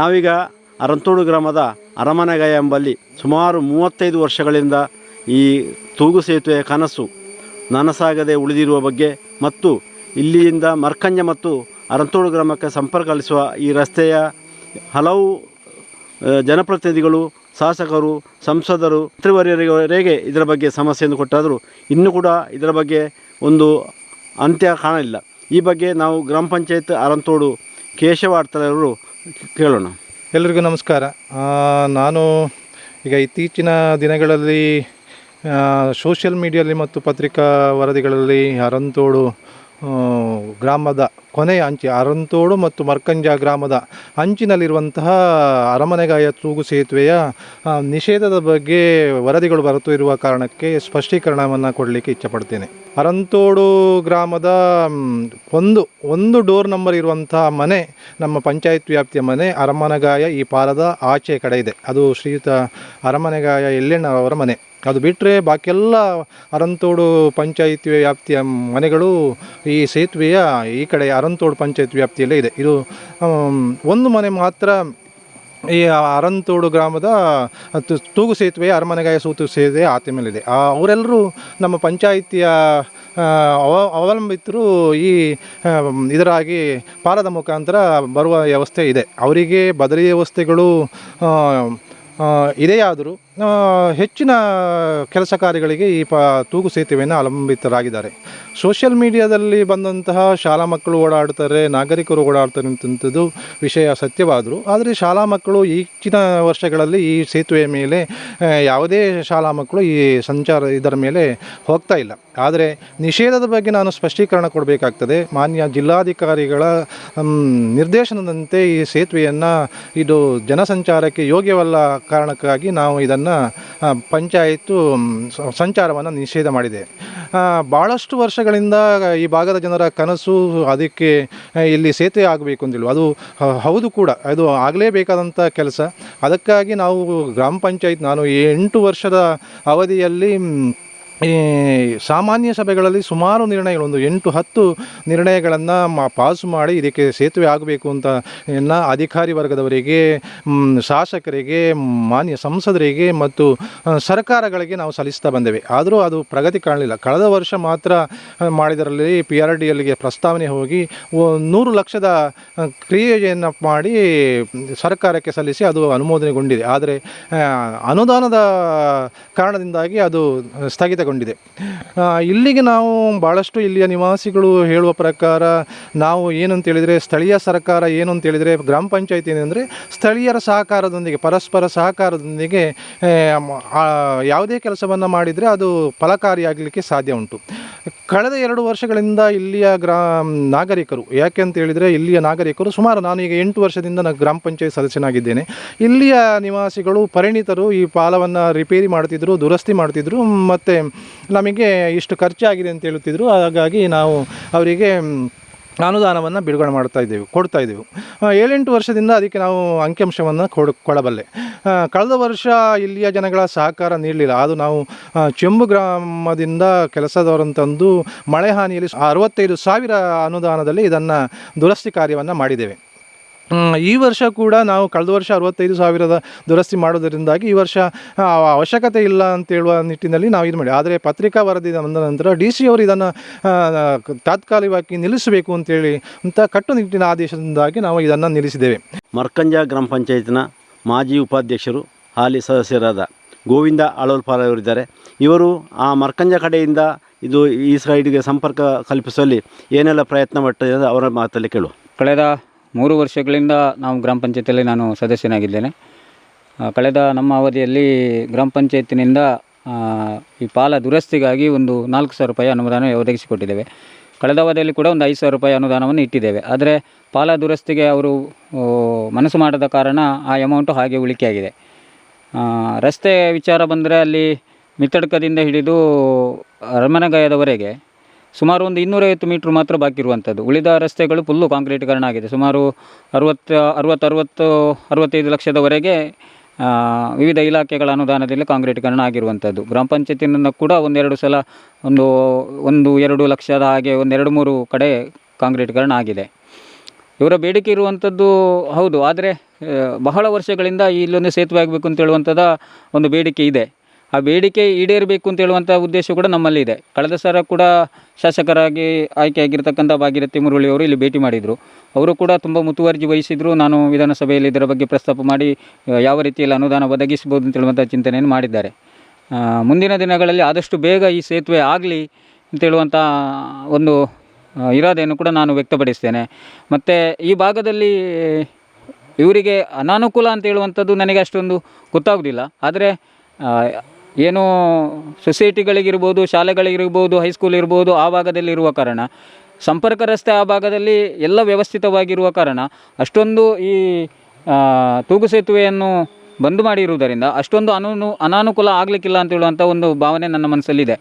ನಾವೀಗ ಅರಂತೋಡು ಗ್ರಾಮದ ಅರಮನೆಗಾಯ ಎಂಬಲ್ಲಿ ಸುಮಾರು ಮೂವತ್ತೈದು ವರ್ಷಗಳಿಂದ ಈ ತೂಗು ಸೇತುವೆಯ ಕನಸು ನನಸಾಗದೆ ಉಳಿದಿರುವ ಬಗ್ಗೆ ಮತ್ತು ಇಲ್ಲಿಯಿಂದ ಮರ್ಕಂಜ ಮತ್ತು ಅರಂತೋಡು ಗ್ರಾಮಕ್ಕೆ ಸಂಪರ್ಕ ಕಲಿಸುವ ಈ ರಸ್ತೆಯ ಹಲವು ಜನಪ್ರತಿನಿಧಿಗಳು, ಶಾಸಕರು, ಸಂಸದರು ಮಂತ್ರಿವರ್ಯರಿಗೆ ಇದರ ಬಗ್ಗೆ ಸಮಸ್ಯೆಯನ್ನು ಕೊಟ್ಟಾದರೂ ಇನ್ನೂ ಕೂಡ ಇದರ ಬಗ್ಗೆ ಒಂದು ಅಂತ್ಯ ಕಾಣಲಿಲ್ಲ. ಈ ಬಗ್ಗೆ ನಾವು ಗ್ರಾಮ ಪಂಚಾಯತ್ ಅರಂತೋಡು ಕೇಶವಾಡ್ತರವರು ಕೇಳೋಣ. ಎಲ್ರಿಗೂ ನಮಸ್ಕಾರ. ನಾನು ಈಗ ಇತ್ತೀಚಿನ ದಿನಗಳಲ್ಲಿ ಸೋಷಿಯಲ್ ಮೀಡಿಯಲ್ಲಿ ಮತ್ತು ಪತ್ರಿಕಾ ವರದಿಗಳಲ್ಲಿ ಅರಂತೋಡು ಗ್ರಾಮದ ಕೊನೆಯ ಅಂಚೆ ಅರಂತೋಡು ಮತ್ತು ಮರ್ಕಂಜ ಗ್ರಾಮದ ಅಂಚಿನಲ್ಲಿರುವಂತಹ ಅರಮನೆಗಾಯ ತೂಗು ಸೇತುವೆಯ ನಿಷೇಧದ ಬಗ್ಗೆ ವರದಿಗಳು ಬರುತ್ತಿರುವ ಕಾರಣಕ್ಕೆ ಸ್ಪಷ್ಟೀಕರಣವನ್ನು ಕೊಡಲಿಕ್ಕೆ ಇಚ್ಛಪಡ್ತೇನೆ. ಅರಂತೋಡು ಗ್ರಾಮದ ಒಂದು ಒಂದು ಡೋರ್ ನಂಬರ್ ಇರುವಂತಹ ಮನೆ, ನಮ್ಮ ಪಂಚಾಯತ್ ವ್ಯಾಪ್ತಿಯ ಮನೆ ಅರಮನೆಗಾಯ ಈ ಪಾಲದ ಆಚೆ ಕಡೆ ಇದೆ. ಅದು ಶ್ರೀಯುತ ಅರಮನೆಗಾಯ ಎಲ್ಲೆಣ್ಣವರ ಮನೆ. ಅದು ಬಿಟ್ಟರೆ ಬಾಕಿಯೆಲ್ಲ ಅರಂತೋಡು ಪಂಚಾಯಿತಿ ವ್ಯಾಪ್ತಿಯ ಮನೆಗಳು ಈ ಸೇತುವೆಯ ಈ ಕಡೆ ಅರಂತೋಡು ಪಂಚಾಯತ್ ವ್ಯಾಪ್ತಿಯಲ್ಲೇ ಇದೆ. ಇದು ಒಂದು ಮನೆ ಮಾತ್ರ ಈ ಅರಂತೋಡು ಗ್ರಾಮದ ತೂಗು ಸೇತುವೆ, ಅರಮನೆಗಾಯ ಸೂತು ಸೇತುವೆ ಆತ ಮೇಲಿದೆ ಅವರೆಲ್ಲರೂ ನಮ್ಮ ಪಂಚಾಯಿತಿಯ ಅವ, ಅವಲಂಬಿತರು ಈ ಇದರಾಗಿ ಪಾರದ ಮುಖಾಂತರ ಬರುವ ವ್ಯವಸ್ಥೆ ಇದೆ. ಅವರಿಗೆ ಬದಲಿ ವ್ಯವಸ್ಥೆಗಳು ಇದೆಯಾದರೂ ಹೆಚ್ಚಿನ ಕೆಲಸ ಕಾರ್ಯಗಳಿಗೆ ಈ ಪ, ತೂಗು ಸೇತುವೆಯನ್ನು ಅವಲಂಬಿತರಾಗಿದ್ದಾರೆ. ಸೋಷಿಯಲ್ ಮೀಡಿಯಾದಲ್ಲಿ ಬಂದಂತಹ ಶಾಲಾ ಮಕ್ಕಳು ಓಡಾಡ್ತಾರೆ, ನಾಗರಿಕರು ಓಡಾಡ್ತಾರೆ ಅಂತಂಥದ್ದು ವಿಷಯ ಸತ್ಯವಾದರೂ, ಆದರೆ ಶಾಲಾ ಮಕ್ಕಳು ಈಚಿನ ವರ್ಷಗಳಲ್ಲಿ ಈ ಸೇತುವೆಯ ಮೇಲೆ ಯಾವುದೇ ಶಾಲಾ ಮಕ್ಕಳು ಈ ಸಂಚಾರ ಇದರ ಮೇಲೆ ಹೋಗ್ತಾ ಇಲ್ಲ. ಆದರೆ ನಿಷೇಧದ ಬಗ್ಗೆ ನಾನು ಸ್ಪಷ್ಟೀಕರಣ ಕೊಡಬೇಕಾಗ್ತದೆ. ಮಾನ್ಯ ಜಿಲ್ಲಾಧಿಕಾರಿಗಳ ನಿರ್ದೇಶನದಂತೆ ಈ ಸೇತುವೆಯನ್ನು ಇದು ಜನಸಂಚಾರಕ್ಕೆ ಯೋಗ್ಯವಲ್ಲ ಕಾರಣಕ್ಕಾಗಿ ನಾವು ಇದನ್ನು ಪಂಚಾಯತ್ತು ಸಂಚಾರವನ್ನು ನಿಷೇಧ ಮಾಡಿದೆ. ಭಾಳಷ್ಟು ವರ್ಷಗಳಿಂದ ಈ ಭಾಗದ ಜನರ ಕನಸು ಅದಕ್ಕೆ ಇಲ್ಲಿ ಸೇತುವೆ ಆಗಬೇಕು ಅಂತೇಳಿ ಅದು ಹೌದು ಕೂಡ. ಅದು ಆಗಲೇಬೇಕಾದಂಥ ಕೆಲಸ. ಅದಕ್ಕಾಗಿ ನಾವು ಗ್ರಾಮ ಪಂಚಾಯತ್ ನಾನು ಎಂಟು ವರ್ಷದ ಅವಧಿಯಲ್ಲಿ ಈ ಸಾಮಾನ್ಯ ಸಭೆಗಳಲ್ಲಿ ಸುಮಾರು ನಿರ್ಣಯಗಳು, ಒಂದು ಎಂಟು ಹತ್ತು ನಿರ್ಣಯಗಳನ್ನು ಪಾಸ್ ಮಾಡಿ ಇದಕ್ಕೆ ಸೇತುವೆ ಆಗಬೇಕು ಅಂತ ಎಲ್ಲ ಅಧಿಕಾರಿ ವರ್ಗದವರಿಗೆ ಶಾಸಕರಿಗೆ, ಮಾನ್ಯ ಸಂಸದರಿಗೆ ಮತ್ತು ಸರ್ಕಾರಗಳಿಗೆ ನಾವು ಸಲ್ಲಿಸ್ತಾ ಬಂದೇವೆ. ಆದರೂ ಅದು ಪ್ರಗತಿ ಕಾಣಲಿಲ್ಲ. ಕಳೆದ ವರ್ಷ ಮಾತ್ರ ಮಾಡಿದರಲ್ಲಿ ಪಿ ಆರ್ ಡಿ ಎಲ್ಗೆ ಪ್ರಸ್ತಾವನೆ ಹೋಗಿ ನೂರು ಲಕ್ಷದ ಕ್ರಿಯೆಯನ್ನು ಮಾಡಿ ಸರ್ಕಾರಕ್ಕೆ ಸಲ್ಲಿಸಿ ಅದು ಅನುಮೋದನೆಗೊಂಡಿದೆ. ಆದರೆ ಅನುದಾನದ ಕಾರಣದಿಂದಾಗಿ ಅದು ಸ್ಥಗಿತಗೊಂಡಿದೆ. ಆ, ಇಲ್ಲಿಗೆ ನಾವು ಭಾಳಷ್ಟು ಇಲ್ಲಿಯ ನಿವಾಸಿಗಳು ಹೇಳುವ ಪ್ರಕಾರ ನಾವು ಏನು ಅಂತ ಹೇಳಿದರೆ ಸ್ಥಳೀಯ ಸರ್ಕಾರ ಏನು ಅಂತ ಹೇಳಿದರೆ ಗ್ರಾಮ ಪಂಚಾಯತ್ ಏನಂದರೆ ಸ್ಥಳೀಯರ ಸಹಕಾರದೊಂದಿಗೆ ಪರಸ್ಪರ ಸಹಕಾರದೊಂದಿಗೆ ಯಾವುದೇ ಕೆಲಸವನ್ನು ಮಾಡಿದರೆ ಅದು ಫಲಕಾರಿಯಾಗಲಿಕ್ಕೆ ಸಾಧ್ಯ ಉಂಟು. ಕಳೆದ ಎರಡು ವರ್ಷಗಳಿಂದ ಇಲ್ಲಿಯ ಗ್ರಾ ನಾಗರಿಕರು ಯಾಕೆ ಅಂತ ಹೇಳಿದರೆ ಇಲ್ಲಿಯ ನಾಗರಿಕರು ಸುಮಾರು ನಾನು ಈಗ ಎಂಟು ವರ್ಷದಿಂದ ನಾನು ಗ್ರಾಮ ಪಂಚಾಯತ್ ಸದಸ್ಯನಾಗಿದ್ದೇನೆ. ಇಲ್ಲಿಯ ನಿವಾಸಿಗಳು ಪರಿಣಿತರು ಈ ಪಾಲವನ್ನು ರಿಪೇರಿ ಮಾಡ್ತಿದ್ರು ದುರಸ್ತಿ ಮಾಡ್ತಿದ್ರು ಮತ್ತು ನಮಗೆ ಇಷ್ಟು ಖರ್ಚಾಗಿದೆ ಅಂತ ಹೇಳುತ್ತಿದ್ರು. ಹಾಗಾಗಿ ನಾವು ಅವರಿಗೆ ಅನುದಾನವನ್ನು ಬಿಡುಗಡೆ ಮಾಡ್ತಾ ಇದ್ದೇವೆ, ಕೊಡ್ತಾ ಇದ್ದೇವೆ. ಏಳೆಂಟು ವರ್ಷದಿಂದ ಅದಕ್ಕೆ ನಾವು ಅಂಕಿಅಂಶವನ್ನು ಕೊಡ, ಕೊಡಬಲ್ಲೆ. ಕಳೆದ ವರ್ಷ ಇಲ್ಲಿಯ ಜನಗಳ ಸಹಕಾರ ನೀಡಲಿಲ್ಲ. ಅದು ನಾವು ಚೆಂಬು ಗ್ರಾಮದಿಂದ ಕೆಲಸದವರನ್ನು ತಂದು ಮಳೆ ಹಾನಿಯಲ್ಲಿ ಅರವತ್ತೈದು ಸಾವಿರ ಅನುದಾನದಲ್ಲಿ ಇದನ್ನು ದುರಸ್ತಿ ಕಾರ್ಯವನ್ನು ಮಾಡಿದ್ದೇವೆ. ಈ ವರ್ಷ ಕೂಡ ನಾವು ಕಳೆದ ವರ್ಷ ಅರವತ್ತೈದು ಸಾವಿರದ ದುರಸ್ತಿ ಮಾಡೋದರಿಂದಾಗಿ ಈ ವರ್ಷ ಅವಶ್ಯಕತೆ ಇಲ್ಲ ಅಂತ ಹೇಳುವ ನಿಟ್ಟಿನಲ್ಲಿ ನಾವು ಇದು ಮಾಡಿ ಆದರೆ ಪತ್ರಿಕಾ ವರದಿ ಬಂದ ನಂತರ ಡಿ ಸಿ ಅವರು ಇದನ್ನು ತಾತ್ಕಾಲಿಕವಾಗಿ ನಿಲ್ಲಿಸಬೇಕು ಅಂತೇಳಿ ಅಂತ ಕಟ್ಟುನಿಟ್ಟಿನ ಆದೇಶದಿಂದಾಗಿ ನಾವು ಇದನ್ನು ನಿಲ್ಲಿಸಿದ್ದೇವೆ. ಮರ್ಕಂಜ ಗ್ರಾಮ ಪಂಚಾಯತ್ನ ಮಾಜಿ ಉಪಾಧ್ಯಕ್ಷರು ಹಾಲಿ ಸದಸ್ಯರಾದ ಗೋವಿಂದ ಆಳೋಲ್ಪಾಲ ಅವರಿದ್ದಾರೆ. ಇವರು ಆ ಮರ್ಕಂಜ ಕಡೆಯಿಂದ ಇದು ಈ ಸೈಡ್ಗೆ ಸಂಪರ್ಕ ಕಲ್ಪಿಸುವಲ್ಲಿ ಏನೆಲ್ಲ ಪ್ರಯತ್ನ ಮಾಡ್ತಿದ್ದಾರೆ ಅವರ ಮಾತಲ್ಲಿ ಕೇಳು ಕಳೆದ ಮೂರು ವರ್ಷಗಳಿಂದ ನಾವು ಗ್ರಾಮ ಪಂಚಾಯತಿಯಲ್ಲಿ ನಾನು ಸದಸ್ಯನಾಗಿದ್ದೇನೆ. ಕಳೆದ ನಮ್ಮ ಅವಧಿಯಲ್ಲಿ ಗ್ರಾಮ ಪಂಚಾಯತಿನಿಂದ ಈ ಪಾಲ ದುರಸ್ತಿಗಾಗಿ ಒಂದು ನಾಲ್ಕು ಸಾವಿರ ರೂಪಾಯಿ ಅನುದಾನ ಒದಗಿಸಿಕೊಟ್ಟಿದ್ದೇವೆ. ಕಳೆದ ಅವಧಿಯಲ್ಲಿ ಕೂಡ ಒಂದು ಐದು ಸಾವಿರ ರೂಪಾಯಿ ಅನುದಾನವನ್ನು ಇಟ್ಟಿದ್ದೇವೆ. ಆದರೆ ಪಾಲ ದುರಸ್ತಿಗೆ ಅವರು ಮನಸ್ಸು ಮಾಡದ ಕಾರಣ ಆ ಅಮೌಂಟು ಹಾಗೆ ಉಳಿಕೆಯಾಗಿದೆ. ರಸ್ತೆ ವಿಚಾರ ಬಂದರೆ ಅಲ್ಲಿ ಮಿತ್ತಡ್ಕದಿಂದ ಹಿಡಿದು ಅರಮನೆಗಾಯದವರೆಗೆ ಸುಮಾರು ಒಂದು ಇನ್ನೂರೈವತ್ತು ಮೀಟ್ರ್ ಮಾತ್ರ ಬಾಕಿ ಇರುವಂಥದ್ದು. ಉಳಿದ ರಸ್ತೆಗಳು ಫುಲ್ಲು ಕಾಂಕ್ರೀಟೀಕರಣ ಆಗಿದೆ. ಸುಮಾರು ಅರವತ್ತು ಅರವತ್ತು ಅರವತ್ತು, ಅರವತ್ತೈದು ಲಕ್ಷದವರೆಗೆ ವಿವಿಧ ಇಲಾಖೆಗಳ ಅನುದಾನದಲ್ಲಿ ಕಾಂಕ್ರೀಟೀಕರಣ ಆಗಿರುವಂಥದ್ದು. ಗ್ರಾಮ ಪಂಚಾಯತಿನಿಂದ ಕೂಡ ಒಂದೆರಡು ಸಲ, ಒಂದು ಒಂದು, ಎರಡು ಲಕ್ಷದ ಹಾಗೆ ಒಂದೆರಡು ಮೂರು ಕಡೆ ಕಾಂಕ್ರೀಟೀಕರಣ ಆಗಿದೆ. ಇವರ ಬೇಡಿಕೆ ಇರುವಂಥದ್ದು ಹೌದು. ಆದರೆ ಬಹಳ ವರ್ಷಗಳಿಂದ ಇಲ್ಲೊಂದು ಸೇತುವೆ ಆಗಬೇಕು ಅಂತ ಹೇಳುವಂಥದ್ದು ಒಂದು ಬೇಡಿಕೆ ಇದೆ. ಆ ಬೇಡಿಕೆ ಈಡೇರಬೇಕು ಅಂತ ಹೇಳುವಂಥ ಉದ್ದೇಶ ಕೂಡ ನಮ್ಮಲ್ಲಿ ಇದೆ. ಕಳೆದ ಸಲ ಕೂಡ ಶಾಸಕರಾಗಿ ಆಯ್ಕೆಯಾಗಿರ್ತಕ್ಕಂಥ ಭಾಗೀರಥಿ ಮುರುಳಿ ಅವರು ಇಲ್ಲಿ ಭೇಟಿ ಮಾಡಿದರು. ಅವರು ಕೂಡ ತುಂಬ ಮುತುವರ್ಜಿ ವಹಿಸಿದರು. ನಾನು ವಿಧಾನಸಭೆಯಲ್ಲಿ ಇದರ ಬಗ್ಗೆ ಪ್ರಸ್ತಾಪ ಮಾಡಿ ಯಾವ ರೀತಿಯಲ್ಲಿ ಅನುದಾನ ಒದಗಿಸ್ಬೋದು ಅಂತ ಹೇಳುವಂಥ ಚಿಂತನೆಯನ್ನು ಮಾಡಿದ್ದಾರೆ. ಮುಂದಿನ ದಿನಗಳಲ್ಲಿ ಆದಷ್ಟು ಬೇಗ ಈ ಸೇತುವೆ ಆಗಲಿ ಅಂತೇಳುವಂಥ ಒಂದು ಇರಾದೆಯನ್ನು ಕೂಡ ನಾನು ವ್ಯಕ್ತಪಡಿಸ್ತೇನೆ. ಮತ್ತು ಈ ಭಾಗದಲ್ಲಿ ಇವರಿಗೆ ಅನಾನುಕೂಲ ಅಂತ ಹೇಳುವಂಥದ್ದು ನನಗೆ ಅಷ್ಟೊಂದು ಗೊತ್ತಾಗೋದಿಲ್ಲ. ಆದರೆ ಏನು ಸೊಸೈಟಿಗಳಿಗಿರ್ಬೋದು, ಶಾಲೆಗಳಿಗಿರ್ಬೋದು, ಹೈಸ್ಕೂಲ್ ಇರ್ಬೋದು ಆ ಭಾಗದಲ್ಲಿ ಇರುವ ಕಾರಣ. ಸಂಪರ್ಕ ರಸ್ತೆ ಆ ಭಾಗದಲ್ಲಿ ಎಲ್ಲ ವ್ಯವಸ್ಥಿತವಾಗಿರುವ ಕಾರಣ ಅಷ್ಟೊಂದು ಈ ತೂಗು ಸೇತುವೆಯನ್ನು ಬಂದ್ ಮಾಡಿರುವುದರಿಂದ ಅಷ್ಟೊಂದು ಅನು ಅನಾನುಕೂಲ ಆಗಲಿಕ್ಕಿಲ್ಲ ಅಂತ ಹೇಳುವಂಥ ಒಂದು ಭಾವನೆ ನನ್ನ ಮನಸ್ಸಲ್ಲಿದೆ.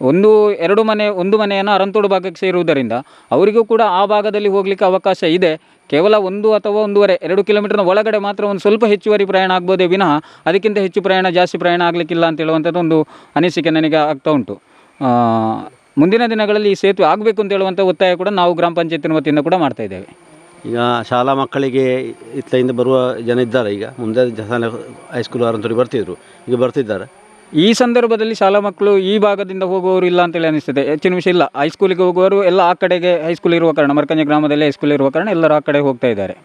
ಒಂದು, ಎರಡು ಮನೆ, ಒಂದು ಮನೆಯನ್ನು ಅರಂತೋಡು ಭಾಗಕ್ಕೆ ಸೇರುವುದರಿಂದ ಅವರಿಗೂ ಕೂಡ ಆ ಭಾಗದಲ್ಲಿ ಹೋಗಲಿಕ್ಕೆ ಅವಕಾಶ ಇದೆ. ಕೇವಲ ಒಂದು ಅಥವಾ ಒಂದೂವರೆ, ಎರಡು ಕಿಲೋಮೀಟರ್ನ ಒಳಗಡೆ ಮಾತ್ರ ಒಂದು ಸ್ವಲ್ಪ ಹೆಚ್ಚುವರಿ ಪ್ರಯಾಣ ಆಗ್ಬೋದೇ ವಿನಃ ಅದಕ್ಕಿಂತ ಹೆಚ್ಚು ಪ್ರಯಾಣ, ಜಾಸ್ತಿ ಪ್ರಯಾಣ ಆಗಲಿಕ್ಕಿಲ್ಲ ಅಂತ ಹೇಳುವಂಥದ್ದು ಒಂದು ಅನಿಸಿಕೆ ನನಗೆ ಆಗ್ತಾ ಉಂಟು. ಮುಂದಿನ ದಿನಗಳಲ್ಲಿ ಈ ಸೇತುವೆ ಆಗಬೇಕು ಅಂತ ಹೇಳುವಂಥ ಒತ್ತಾಯ ಕೂಡ ನಾವು ಗ್ರಾಮ ಪಂಚಾಯತಿನ ವತಿಯಿಂದ ಕೂಡ ಮಾಡ್ತಾ ಇದ್ದೇವೆ. ಈಗ ಶಾಲಾ ಮಕ್ಕಳಿಗೆ ಇತ್ತಲಿಂದ ಬರುವ ಜನ ಇದ್ದಾರೆ ಈಗ. ಮುಂದೆ ಹೈ ಹೈಸ್ಕೂಲ್ ಅರಂತೂರಿ ಬರ್ತಿದ್ರು, ಈಗ ಬರ್ತಿದ್ದಾರೆ. ಈ ಸಂದರ್ಭದಲ್ಲಿ ಶಾಲಾ ಮಕ್ಕಳು ಈ ಭಾಗದಿಂದ ಹೋಗುವವರು ಇಲ್ಲ ಅಂತೇಳಿ ಅನಿಸ್ತದೆ. ಹೆಚ್ಚಿನ ವಿಷಯ ಇಲ್ಲ. ಹೈಸ್ಕೂಲಿಗೆ ಹೋಗುವವರು ಎಲ್ಲ ಆ ಕಡೆಗೆ ಹೈಸ್ಕೂಲ್ ಇರುವ ಕಾರಣ ಮರ್ಕಂಜೆ ಗ್ರಾಮದಲ್ಲಿ ಹೈಸ್ಕೂಲ್ ಇರುವ ಕಾರಣ ಎಲ್ಲರೂ ಆ ಕಡೆ ಹೋಗ್ತಾ ಇದ್ದಾರೆ.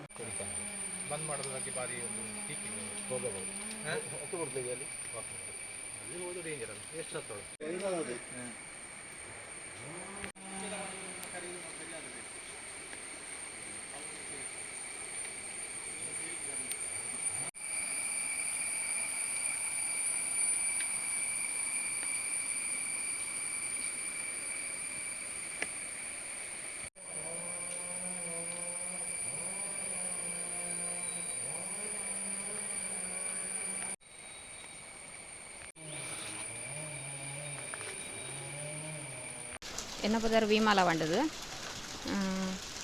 ಎನ್ನ ಪದಾರ ವಿಮಾಲ ಬಂಡದು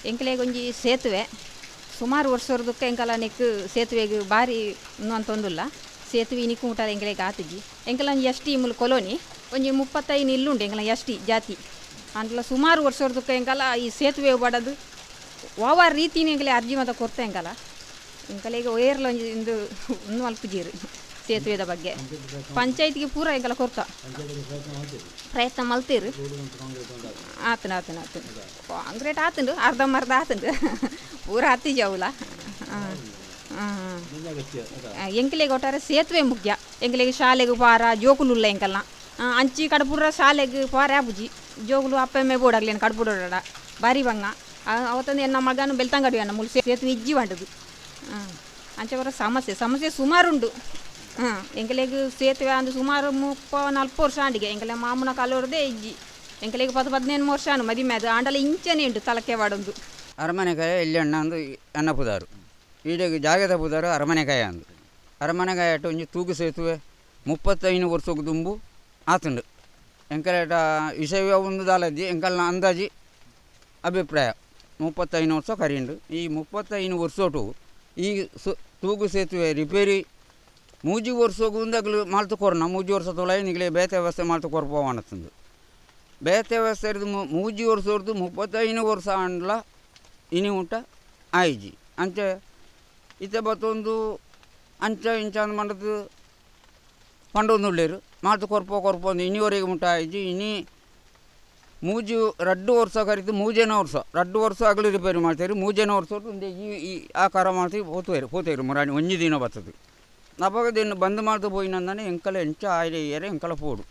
ಎಂಕಲೇ ಒಂಜಿ ಸೇತುವೆ. ಸುಮಾರು ವರ್ಷದಕ್ಕೆ ಎಂಕಲ ನಿಕ್ ಸೇತುವೆಗೆ ಬಾರಿ ಅಂತ ಒಂದುಲ್ಲ. ಸೇತುವೆ ನಿಕ್ಕು ಊಟ ಎಂಕಲೆಗೆ ಆತಿದ್ವಿ ಎಂಕಲ ಒಂಜಿ ಎಷ್ಟಿ ಮುಲ್ ಕೊಲೋನಿ, ಒಂಜಿ ಮುಪ್ಪತ್ತೈದು ಇಲ್ಲುಂಡು ಎಂಕಲ ಎಷ್ಟಿ ಜಾತಿ. ಅಂದ್ಲ ಸುಮಾರು ವರ್ಷದಕ್ಕೆ ಎಂಕಲ ಈ ಸೇತುವೆ ಬಡದು. ಓವರ್ ರೀತಿನೇ ಎಂಕಲೆ ಅರ್ಜಿ ಮತ ಕೊರ್ತೆ ಎಂಕಲ. ಎಂಕಲೆಗೆ ಒಯರ್ಲ ಒಂಜಿ ಇಂದು ಒಂದು ಮಲ್ಪುಜೀರು ಸೇತುವೆದ ಬಗ್ಗೆ. ಪಂಚಾಯತ್ಗೆ ಪೂರ ಎಂಕಲ ಕೊರ್ತ. ಪ್ರಯತ್ನ ಮಲ್ತೀರಿ ಆತನ ಆತನ ಆತನ. ಕಾಂಕ್ರೀಟ್ ಆತಂಡು ಅರ್ಧಂಬರ್ಧ ಆತಂಡು ಪೂರ ಹತ್ತಿ ಜಾವುಲ. ಎಂಕಲೆಗೆ ಒಟ್ಟಾರೆ ಸೇತುವೆ ಮುಖ್ಯ. ಎಂಕಲೆಗೆ ಶಾಲೆಗೆ ಪಾರ ಜೋಕುಲುಲ್ಲ ಎಂಕಲ್ನ. ಆ, ಅಂಚಿ ಕಡಪುರ ಶಾಲೆಗೆ ಪಾರ ಆಪುಜಿ. ಜೋಗುಲು ಅಪ್ಪಮ್ಮೆ ಬೋಡಾಗ್ಲಿ ಕಡ್ಬುಡೋಡ ಬಾರಿ ಬಂಗ ಅವತ್ತಂದು ಎನ್ನ ಮಗನು ಬೆಳ್ತಂಗಡಿ ಅನ್ನ ಮುಲ್ ಸೇತುವೆ ಇಜ್ಜಿ ಬಂಡದು ಅಂಚೆ ಬರೋ ಸಮಸ್ಯೆ ಸಮಸ್ಯೆ ಸುಮಾರುಂಡು. ಹಾಂ ಎಂಕಲೆಗ್ ಸೇತುವೆ ಅಂದ್ರೆ ಸುಮಾರು ಮುಪ್ಪ ನಲ್ಪು ವರ್ಷ ಆಂಡಿಗೆ. ಎಂಕಲೆ ಮಾಮೂನ ಕಾಲೋರ್ದೇ ಇಜ್ಜಿ ಎಂಕಲೆಗ್ ಪತ್ತು ಪದಿನೈದು ವರ್ಷ ಅನು ಮದಿಮೆ ಅದು ಆಂಡಲ ಇಂಚನೆ ಉಂಟು ತಲಕೆ ವಾಡೊಂದು. ಅರಮನೆಕಾಯ ಎಲ್ಲಿ ಅಣ್ಣ ಅಂದು ಅನ್ನ ಪುದಾರು. ಈಡೆಗ್ ಜಾಗದ ಪುದಾರು ಅರಮನೆಕಾಯ ಅಂದು. ಅರಮನೆಕಾಯ ಅಟ್ಟು ಒಂಜಿ ತೂಗು ಸೇತುವೆ, ಮುಪ್ಪತ್ತೈದು ವರ್ಷಕ್ಕೆ ತುಂಬು ಆತುಂಡು. ಎಂಕಲೇಟ ವಿಷಯ ಒಂದು ದಾಲಜ್ಜಿ, ಎಂಕಲ್ನ ಅಂದಾಜಿ ಅಭಿಪ್ರಾಯ. ಮುಪ್ಪತ್ತೈದು ವರ್ಷ ಕರಿಂಡು. ಈ ಮುಪ್ಪತ್ತೈದು ವರ್ಷೋಟು ಈ ಸು ತೂಗು ಸೇತುವೆ ರಿಪೇರಿ ಮೂಜಿ ವರ್ಷಕ್ಕೆ ಮುಂದಾಗಲು ಮಾಲ್ತು ಕೊರೋಣ ಮೂಜಿ ವರ್ಷ ತೊಳೆ ನಿಗಲೆ ಬೇತೆ ವ್ಯವಸ್ಥೆ ಮಾಲ್ತು ಕೊರ್ಪವನತ್ತಂದು ಬೇತೆ ವ್ಯವಸ್ಥೆ ಇರೋದು ಮೂಜಿ ವರ್ಷ ಹೊರತು ಮುಪ್ಪತ್ತೈದು ವರ್ಷ ಅಂಡ್ಲ ಇನಿ ಉಂಟ ಆಯ್ಜಿ ಅಂಚೆ ಇತ್ತೆ ಬತ್ತೊಂದು ಅಂಚ ಇಂಚ ಅಂದ್ ಮಾಡೋದು ಪಂಡೊಂದು ಉಳ್ಳೇರು. ಮಾತು ಕೊರ್ಪೋ ಕೊರ್ಪೋ ಅಂದು ಇನ್ನಿವರೆಗೆ ಉಂಟ ಆಯ್ಜಿ ಇನಿ ಮೂಜಿ ರಡ್ಡು ವರ್ಷ ಕರೀತು ಮೂಜೇನ ವರ್ಷ. ರಡ್ಡು ವರ್ಷ ಆಗಲಿ ರಿಪೇರಿ ಮಾಡ್ತೀರಿ ಮೂಜೇನ ವರ್ಷ ಒಂದು ಈ ಆಕಾರ ಮಾಡ್ತೀವಿ, ಹೋತೇರು ಹೋತೇರು ಮುರಾಣಿ. ಒಂಜಿ ದಿನ ಬರ್ತದೆ ಅವಾಗ ದಿನ ಬಂದ್ ಮಾಡ್ದು పోయినందని ఎంకల ఎంచ ఆయన ఏరే ఎంకల పోడు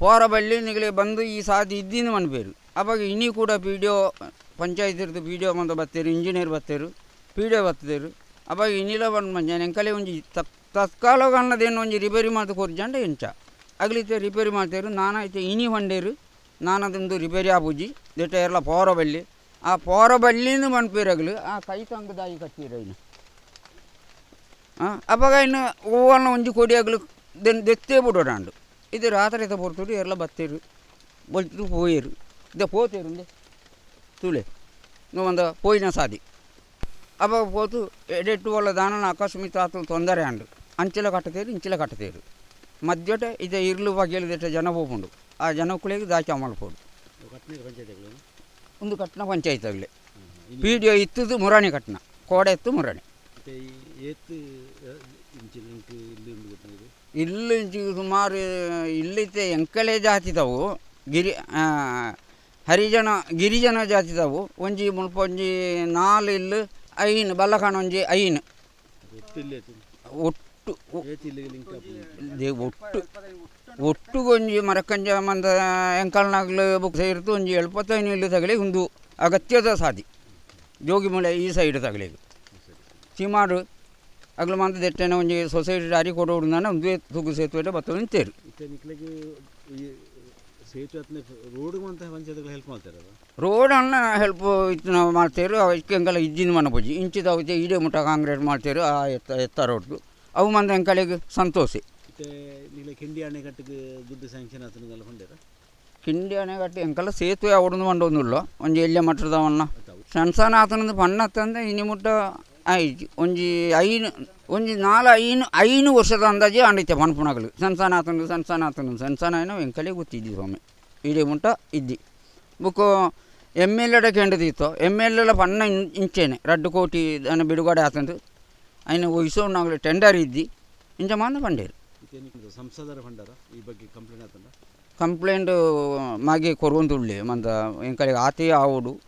పోరబల్లి నిగలే ಬಂದು ಈ ಸಾದಿ ಇದ್ದಿಂದ ಮನ್ಬೇರು ಅವಾಗ ಇನ್ನಿ ಕೂಡ ಪಿ ಡಿ ಒ ಪಂಚಾಯತ್ ಇರ್ದು ಪಿ ಡಿ ಒ ಮಂದ ಬತ್ತೇರು ಇಂಜಿನಿಯರ್ ಬತ್ತೇರು ಪಿ ಡಿ ಒ ಬತ್ತದೇರು ಅವಾಗ ಇನ್ನಿಲ ಬಂದು ಮಂಜಾನ ಎಂಕಲೆ ಒಂಜಿ ತಕ್ ತತ್ಕಾಲ ಅನ್ನೋದೇನು ಒಂಜಿ ರಿಪೇರಿ ಮಾಡ್ದು ಕೊರ್ಜಂಡ ಎಂಚ ಅಗ್ಲಿತೆ ರಿಪೇರಿ ಮಾಡ್ತೇರು ನಾನೈತೆ ಇನಿ ಹೊಂಡೇರು ನಾನದೊಂದು ರಿಪೇರಿ ಆಪುಜಿ ದಿಟ್ಟ ಎಲ್ಲ ಪೋರಬಲ್ಲಿ ಆ ಪೋರಬಲ್ಲಿಂದ ಮನ್ಪೇರಗ್ಲು ಆ ಕೈ ಕಂಗದಾಯಿ ಕಟ್ಟಿರೈನು ಅವಾಗ ಇನ್ನು ಅಪ್ಪಗ ಇನ್ನು ಹೂವನ್ನು ಒಂಜು ಕೊಡಿ ಆಗಲು ದೆನ್ ದೆತ್ತೇ ಬಿಡು ನಾಂಡು ಇದು ರಾತ್ರಿ ಬರ್ತಿರು ಎಲ್ಲ ಬತ್ತಿರು ಬಂದು ಹೋಯಿರು ಇದ ಪೋತೇರು ತುಳೆ. ನೀವೊಂದು ಪೋಯಿನ ಸಾದಿ. ಅಪ್ಪಗ ಪೋತು ಎಡೆಟ್ಟು ಒಳ್ಳೆ ದಾನ ಆಕಾಶಮಿ ಆತನ ತೊಂದರೆ ಅಂಡು ಅಂಚಿಲ ಕಟ್ಟತೇರು ಇಂಚಿಲ ಕಟ್ಟತೇರು. ಮಧ್ಯಟ ಇದ ಇರ್ಲು ಬಗೆಲು ದಿಟ್ಟ ಜನ ಹೋಗುಂಡು ಆ ಜನಕ್ಕಳಿಗೆ ದಾಚ ಮಾಡ್ಬೋದು ಒಂದು ಕಟ್ಟಣ ಪಂಚಾಯತ್ ಆಗಲಿ ಪಿ ಡಿ ಒ ಇತ್ತದ್ದು ಮುರಾಣಿ ಕಟ್ಟಣ ಕೋಡೆ ಇತ್ತು ಮುರಾಣಿ. ಏತ್ ಇಂಚಿನ ಇಲ್ಲಿ ಉಂಡು ಗೊತ್ತಿದೆ ಇಲ್ಲಿ ಸುಮಾರು ಇಲ್ಲಿತ್ತೆ ಎಂಕಲೆ ಜಾತಿದವು ಗಿರಿ ಹರಿಜನ ಗಿರಿಜನ ಜಾತಿದವು ಒಂಜಿ ಮುಲ್ಪ ಒಂಜಿ ನಾಲ್ ಇಲ್ಲು ಐನ್ ಬಲ್ಲಕಾಣ ಒಂಜಿ ಐನ್. ಒಟ್ಟು ದೇ ಒಟ್ಟು ಒಟ್ಟು ಒಂಜಿ ಮರಕಂಜ ಮಂದ ಎಂಕಲ್ನಾಗ್ಲು ಬುಕ್ ಸೇರಿತು ಒಂಜಿ ಎಳ್ಪತ್ತೈನು ಇಲ್ಲು ತಗಲಿ ಒಂದು ಅಗತ್ಯದ ಸಾಧಿ ಜೋಗಿಮಳೆ ಈ ಸೈಡ್ ತಗಲಿಗೆ. ಚಿಮಾಡು. ಅಗ್ಲು ಮಂದ ದೆಟ್ಟೆನ ಒಂಜಿ ಸೊಸೈಟಿ ದಾರಿ ನಾನು ಒಂದು ತೂಗು ಸೇತುವೆ ಬತ್ತದ ನಿಂತೇರು ನಿಕ್ಲಿಗೆ ಸೇತುವೆ ರೋಡ್ ಅಂತ ಪಂಚಾಯತ್ಗಳು ಹೆಲ್ಪ್ ಮಾಡ್ತಾರೆ ರೋಡ್ ರೋಡನ್ನ ಹೆಲ್ಪ್ ಇತ್ತು ನಾವು ಮಾಡ್ತೇವೆ ಅವಕ್ಕೆ ಎಂಕಲ್ಲ ಇಜ್ಜಿನ ಮನ ಬಜ್ಜಿ ಇಂಚಿದ ಅವತ್ತೆ ಇಡೇ ಮುಟ್ಟ ಕಾಂಕ್ರೀಟ್ ಮಾಡ್ತೇವೆ ಆ ಎತ್ತ ಎತ್ತ ರೋಡ್ದು ಅವು ಮಂದ ಎಂಕಲೆಗೆ ಸಂತೋಷಿ ಕಿಂಡಿ ಅಣೆಕಟ್ಟಿಗೆ ದುಡ್ಡು ಸ್ಯಾಂಕ್ಷನ್ ಆತನಿಗೆಲ್ಲ ಹೊಂದಿರ ಕಿಂಡಿ ಅಣೆಕಟ್ಟು ಎಂಕಲ್ಲ ಸೇತುವೆ ಅವಡೊಂದು ಮಂಡೊಂದುಲ್ಲ ಒಂಜಿ ಎಲ್ಯ ಮಟ್ಟದವನ್ನ ಸಣ್ಣ ಸಣ್ಣ ಆತನದು ಪಣ್ಣತ್ತಂದ್ರೆ ಇನಿ ಮುಟ್ಟ ಐಜಿ ಒಂಜಿ ಐನು ಒಂಜಿ ನಾಲ್ ಐನು ಐನು ವರ್ಷದ ಅಂದಾಜೆ ಆಂಡೈತೆ ಪನ್ಪುಣಗಳು ಸಣ್ಣ ಸಣ್ಣ ಆತನದು ಸಣ್ಣ ಸಣ್ಣ ಆತನದು ಸಣ್ಣ ಸಣ್ಣ ಏನೋ ಎಂಕಲೆ ಗೊತ್ತಿದ್ದಿ ಸ್ವಾಮಿ. ಇಡೀ ಮುಂಟ ಇದ್ದಿ. ಬುಕ್ಕು ಎಂ ಎಲ್ ಎಡ ಕೆಂಡದಿತ್ತು ಎಂ ಎಲ್ ಎಲ ಇನ್- ಇಂಚೇನೆ. ರಡ್ಡು ಕೋಟಿ ದನ ಬಿಡುಗಡೆ ಆತಂದು. ಅಯ್ನ ವಯಸ್ಸು ಟೆಂಡರ್ ಇದ್ದಿ. ಇಂಚ ಮಾಂದ ಪಂಡೇರು. ಸಂಸದರ ಫಂಡರ ಈ ಬಗ್ಗೆ ಕಂಪ್ಲೇಂಟ್ ಆತಂಡ ಕಂಪ್ಲೇಂಟ್ ಮಾಗೆ ಕೊರುವಂತುಳ್ಳಿ ಮಂದ ಎಂಕಲಿಗೆ ಆತೆ ಆವಡು.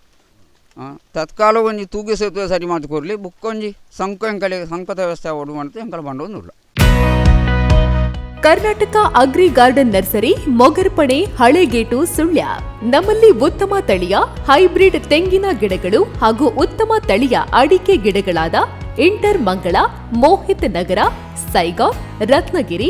ತತ್ಕಾಲ ಒಂಜಿ ತೂಗು ಸೇತುವೆ ಸರಿ ಮಾಡಿ ಕೊರ್ಲಿ ಬುಕ್ಕೊಂಜಿ ಸಂಕ ಎಂಕಲೆ ಸಂಕತ ವ್ಯವಸ್ಥೆ ಓಡು ಮಾಡುತ್ತೆ ಎಂಕಲ ಬಂಡೊಂದುಲ್ಲ Karnataka agri garden nursery Mogarpane Halegetu, Sullia. ನಮ್ಮಲ್ಲಿ ಉತ್ತಮ ತಳಿಯ, ಹೈಬ್ರಿಡ್ ತೆಂಗಿನ ಗಿಡಗಳು ಹಾಗೂ ಉತ್ತಮ ತಳಿಯ ಅಡಿಕೆ ಗಿಡಗಳಾದ ಇಂಟರ್ ಮಂಗಳ, ಮೋಹಿತ್ ನಗರ ಸೈಗಾವ್ ರತ್ನಗಿರಿ